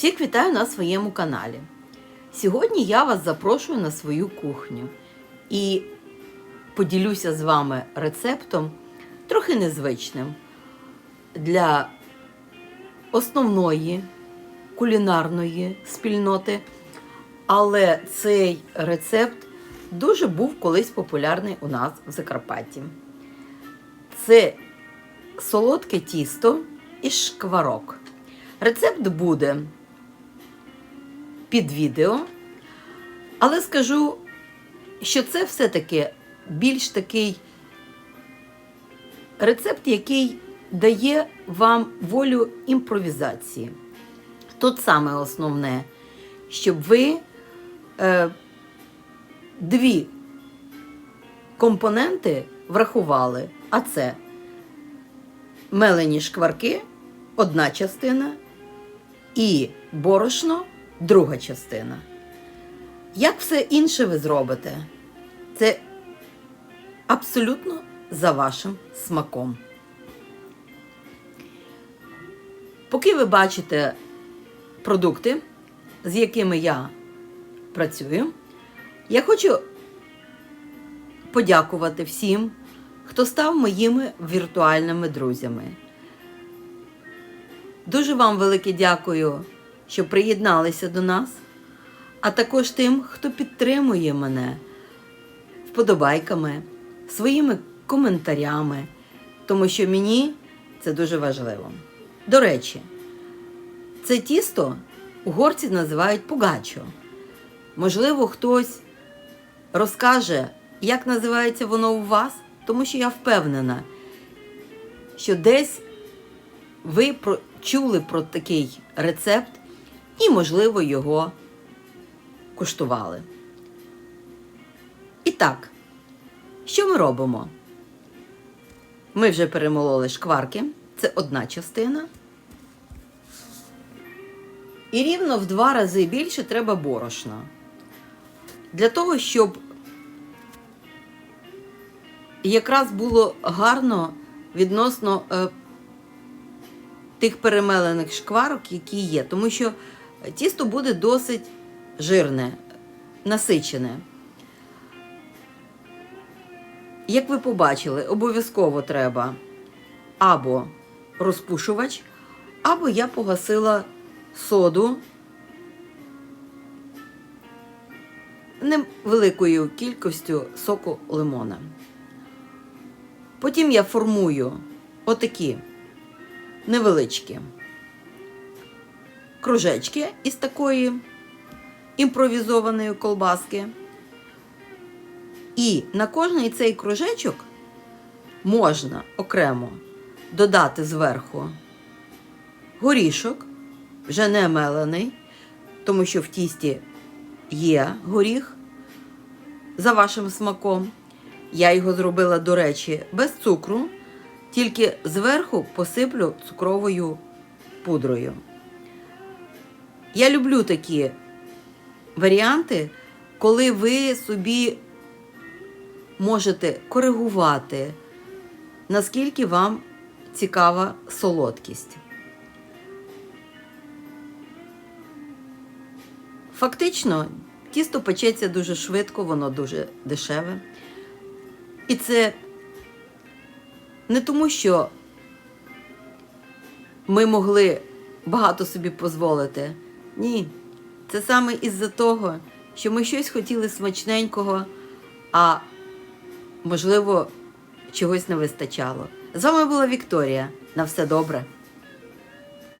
Всіх вітаю на своєму каналі. Сьогодні я вас запрошую на свою кухню і поділюся з вами рецептом трохи незвичним для основної кулінарної спільноти. Але цей рецепт дуже був колись популярний у нас в Закарпатті. Це солодке тісто із шкварок. Рецепт буде під відео, але скажу, що це все-таки більш такий рецепт, який дає вам волю імпровізації. Тут саме основне, щоб ви е, дві компоненти врахували, а це мелені шкварки, одна частина, і борошно друга частина. Як все інше ви зробите? Це абсолютно за вашим смаком. Поки ви бачите продукти, з якими я працюю, я хочу подякувати всім, хто став моїми віртуальними друзями. Дуже вам велике дякую, що приєдналися до нас, а також тим, хто підтримує мене вподобайками, своїми коментарями, тому що мені це дуже важливо. До речі, це тісто угорці називають пугачо. Можливо, хтось розкаже, як називається воно у вас, тому що я впевнена, що десь ви чули про такий рецепт і, можливо, його куштували. І так, що ми робимо? Ми вже перемололи шкварки, це одна частина. І рівно в два рази більше треба борошна. Для того, щоб якраз було гарно відносно е, тих перемелених шкварок, які є. Тому що тісто буде досить жирне, насичене. Як ви побачили, обов'язково треба або розпушувач, або я погасила соду невеликою кількістю соку лимона. Потім я формую отакі невеличкі кружечки із такої імпровізованої колбаски. І на кожний цей кружечок можна окремо додати зверху горішок, вже не мелений, тому що в тісті є горіх за вашим смаком. Я його зробила, до речі, без цукру, тільки зверху посиплю цукровою пудрою. Я люблю такі варіанти, коли ви собі можете коригувати, наскільки вам цікава солодкість. Фактично, тісто печеться дуже швидко, воно дуже дешеве. І це не тому, що ми могли багато собі дозволити. Ні. Це саме із-за того, що ми щось хотіли смачненького, а можливо, чогось не вистачало. З вами була Вікторія. На все добре.